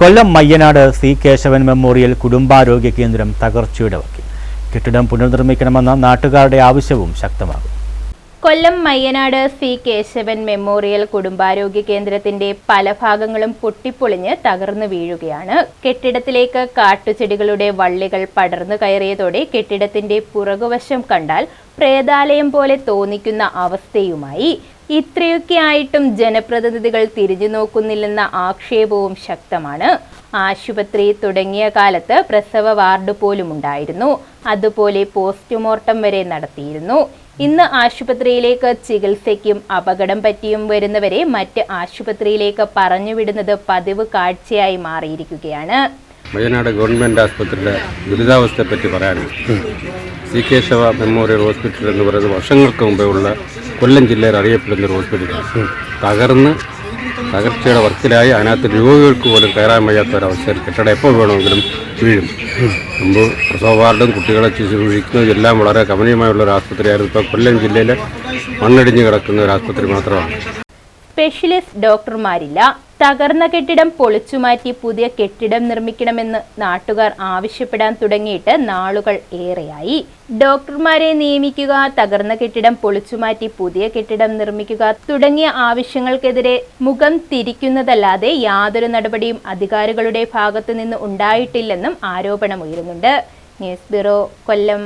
കൊല്ലം Mayyanad C Kesavan memorial കുടുംബാരോഗ്യ കേന്ദ്രം തകർച്ചയുടെ വക്കിൽ. കെട്ടിടം പുനർനിർമ്മിക്കണമെന്ന നാട്ടുകാരുടെ ആവശ്യവും ശക്തമാകും. കൊല്ലം മയ്യനാട് സി കേശവൻ മെമ്മോറിയൽ കുടുംബാരോഗ്യ കേന്ദ്രത്തിന്റെ പല ഭാഗങ്ങളും പൊട്ടിപ്പൊളിഞ്ഞ് തകർന്നു വീഴുകയാണ്. കെട്ടിടത്തിലേക്ക് കാട്ടുചെടികളുടെ വള്ളികൾ പടർന്നു കയറിയതോടെ കെട്ടിടത്തിന്റെ പുറകുവശം കണ്ടാൽ പ്രേതാലയം പോലെ തോന്നിക്കുന്ന അവസ്ഥയുമായി. ഇത്രയൊക്കെ ആയിട്ടും ജനപ്രതിനിധികൾ തിരിഞ്ഞു നോക്കുന്നില്ലെന്ന ആക്ഷേപവും ശക്തമാണ്. ആശുപത്രി തുടങ്ങിയ കാലത്ത് പ്രസവ വാർഡ് പോലും ഉണ്ടായിരുന്നു. അതുപോലെ പോസ്റ്റ്മോർട്ടം വരെ നടത്തിയിരുന്നു. ഇന്ന് ആശുപത്രിയിലേക്ക് ചികിത്സയ്ക്കും അപകടം പറ്റിയും വരുന്നവരെ മറ്റ് ആശുപത്രിയിലേക്ക് പറഞ്ഞുവിടുന്നത് പതിവ് കാഴ്ചയായി മാറിയിരിക്കുകയാണ്. വയനാട് ഗവൺമെന്റ് ആശുപത്രിയുടെ ദുരിതാവസ്ഥയെപ്പറ്റി പറയാനാണ്. സി കേശവ മെമ്മോറിയൽ ഹോസ്പിറ്റൽ എന്ന് പറയുന്നത് വർഷങ്ങൾക്ക് മുമ്പേ ഉള്ള കൊല്ലം ജില്ലയിൽ അറിയപ്പെടുന്ന ഒരു ഹോസ്പിറ്റലാണ്. തകർന്ന് തകർച്ചയുടെ വർക്കിലായി അതിനകത്ത് രോഗികൾക്ക് പോലും കയറാൻ വയ്യാത്ത ഒരവസ്ഥയിൽ കെട്ടിടം എപ്പോൾ വേണമെങ്കിലും വീഴും. മുമ്പ് പ്രസവ വാർഡും കുട്ടികളെ ശുശ്രൂഷിക്കുന്നതും എല്ലാം വളരെ കമനീയമായുള്ള ഒരു ആസ്പത്രിയായിരുന്നു. ഇപ്പോൾ കൊല്ലം ജില്ലയിലെ മണ്ണടിഞ്ഞ് കിടക്കുന്ന ഒരു ആശുപത്രി മാത്രമാണ്. സ്പെഷ്യലിസ്റ്റ് ഡോക്ടർമാരില്ല. തകർന്ന കെട്ടിടം പൊളിച്ചുമാറ്റി പുതിയ കെട്ടിടം നിർമ്മിക്കണമെന്ന് നാട്ടുകാർ ആവശ്യപ്പെടാൻ തുടങ്ങിയിട്ട് നാളുകൾ ഏറെയായി. ഡോക്ടർമാരെ നിയമിക്കുക തകർന്ന കെട്ടിടം പൊളിച്ചുമാറ്റി പുതിയ കെട്ടിടം നിർമ്മിക്കുക തുടങ്ങിയ ആവശ്യങ്ങൾക്കെതിരെ മുഖം തിരിക്കുന്നതല്ലാതെ യാതൊരു നടപടിയും അധികാരികളുടെ ഭാഗത്തു നിന്ന് ഉണ്ടായിട്ടില്ലെന്നും ആരോപണമുയരുന്നുണ്ട്. ന്യൂസ് ബ്യൂറോ കൊല്ലം.